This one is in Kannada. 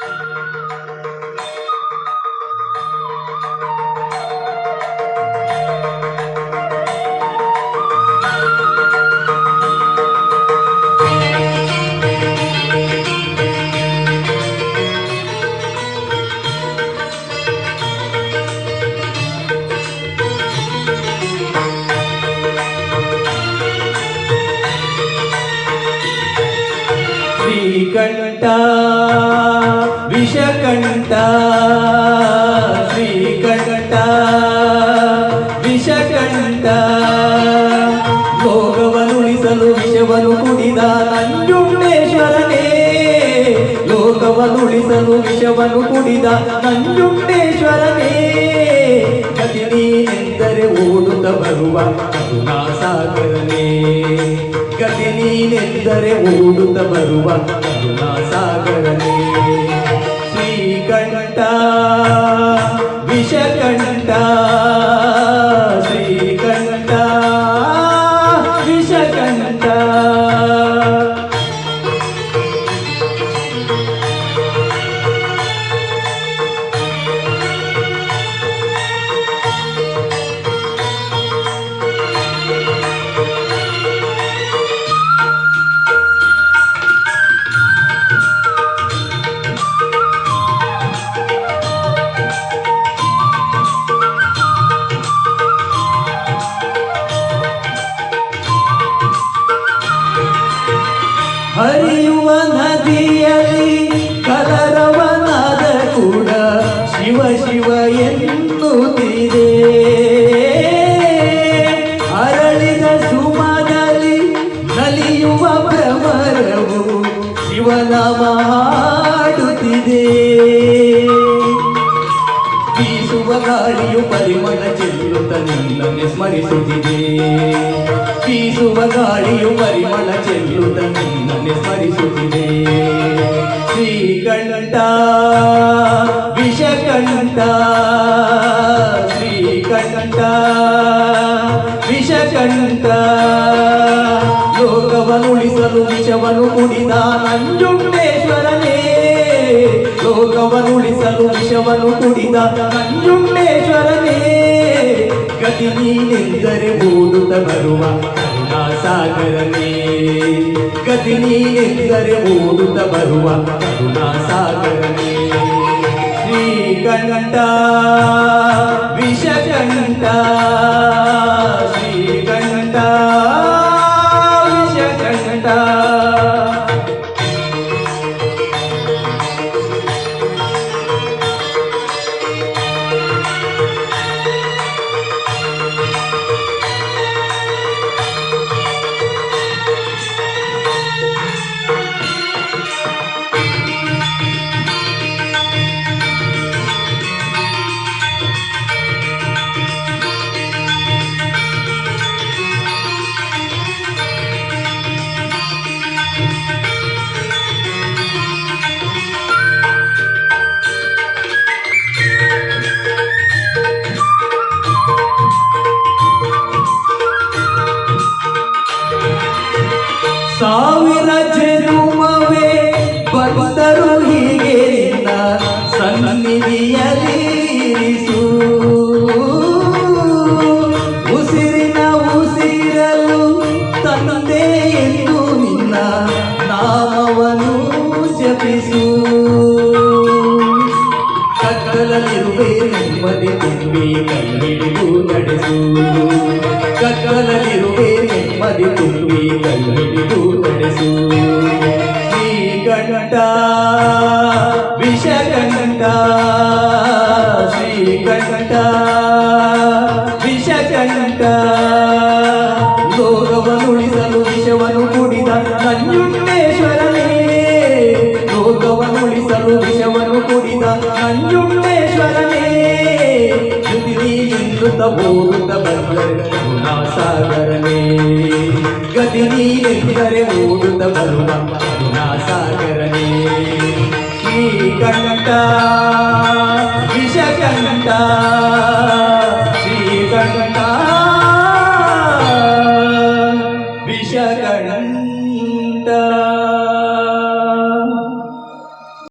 Música ಶ್ರೀಕಂಠ, ವಿಷಕಂಠ ಶ್ರೀಕಂಠ, ವಿಷಕಂಠ. ಲೋಕವನುಳಿಸಲು ವಿಷವನ್ನು ಕುಡಿದ ನಂಜುಂಡೇಶ್ವರನೇ ಲೋಕವನುಳಿಸಲು ವಿಷವನ್ನು ಕುಡಿದ ನಂಜುಂಡೇಶ್ವರನೇ. ಗತಿ ಎಂದರೆ ಓಡುತ್ತ ಬರುವ ಕರುಣಾಸಾಗರನೇ. ನೀನೆಂದರೆ ಓಡುತ್ತ ಬರುವ ಕರುಣಾಸಾಗರನೇ. ಶ್ರೀಕಂಠ ವಿಷಕಂಠ. ಹರಿಯುವ ನದಿಯಲ್ಲಿ ಕಲರವನಾದ ಕೂಡ ಶಿವ ಶಿವ ಎನ್ನುತ್ತಿದೆ ಅರಳಿದ ಸುಮದಲ್ಲಿ ನಲಿಯುವ ಭ್ರಮರವು ಶಿವನಾಮ ಹಾಡುತ್ತಿದೆ. ಬೀಸುವ ಗಾಳಿಯು ಪರಿಮಳ ಚೆಲ್ಲುತ್ತ ನಿನ್ನನ್ನು ಸ್ಮರಿಸುತ್ತಿದೆ. ಬೀಸುವ ಗಾಳಿಯು ಪರಿಮಳ ಚೆಲ್ಲುತ್ತ ನಿನ್ನನ್ನೇ ಸ್ಮರಿಸುತ್ತಿದೆ. ಶ್ರೀಕಂಠ, ವಿಷಕಂಠ ಶ್ರೀಕಂಠ, ವಿಷಕಂಠ. ಲೋಕವನುಳಿಸಲು ವಿಷವನ್ನು ಕುಡಿದ ನಂಜುಂಡೇಶ್ವರನೇ, ಲೋಕವನುಳಿಸಲು ವಿಷವನ್ನು ಕುಡಿದ ನಂಜುಂಡೇಶ್ವರನೇ. ಗತಿ ನೀನೆಂದರೆ ಓಡುತ್ತ ಬರುವ ಕರುಣಾಸಾಗರನೇ ಗತಿ ನೀನೆಂದರೆ ಓಡುತ್ತ ಬರುವ ಕರುಣಾಸಾಗರನೇ ಶ್ರೀಕಂಠ ವಿಷಕಂಠ ಹೀಗೆ ನಿನ್ನ ಸನ್ನಿಧಿಯಲ್ಲಿ ಇರಿಸು ಉಸಿರಿನ ಉಸಿರಲು ತಂದೆ ಎಂದು ನಿನ್ನ ನಾಮವನ್ನು ಜಪಿಸು. ಕತ್ತಲಲ್ಲಿರುವೆ ನೆಮ್ಮದಿ ತುಂಬಿ ಕೈ ಹಿಡಿದು ನಡೆಸು. ಕತ್ತಲಲ್ಲಿರುವೆ ನೆಮ್ಮದಿ ತುಂಬಿ ಕೈ ಹಿಡಿದು ನಡೆಸು. ಶ್ರೀಕಂಠ ವಿಷಕಂಠ ಶ್ರೀಕಂಠ ವಿಷಕಂಠ ಲೋಕವನುಳಿಸಲು ವಿಷವನ್ನು ಕುಡಿದ ನಂಜುಂಡೇಶ್ವರನೇ ಲೋಕವನುಳಿಸಲು ವಿಷವನ್ನು ಕುಡಿದ ನಂಜುಂಡೇಶ್ವರನೇ ಜುಬಿಲಿ ಎನ್ನುತ್ತ ಓಡುತ್ತ ಬಂದರೆ ಕರುಣಾಸಾಗರನೇ ಗತಿ ನೀನೆಂದರೆ ಓಡುತ್ತ ಬರುವ ಕರುಣಾ ಸಾಗರನೇ ಈ ಕಂಠ ವಿಷ ಕಂಠ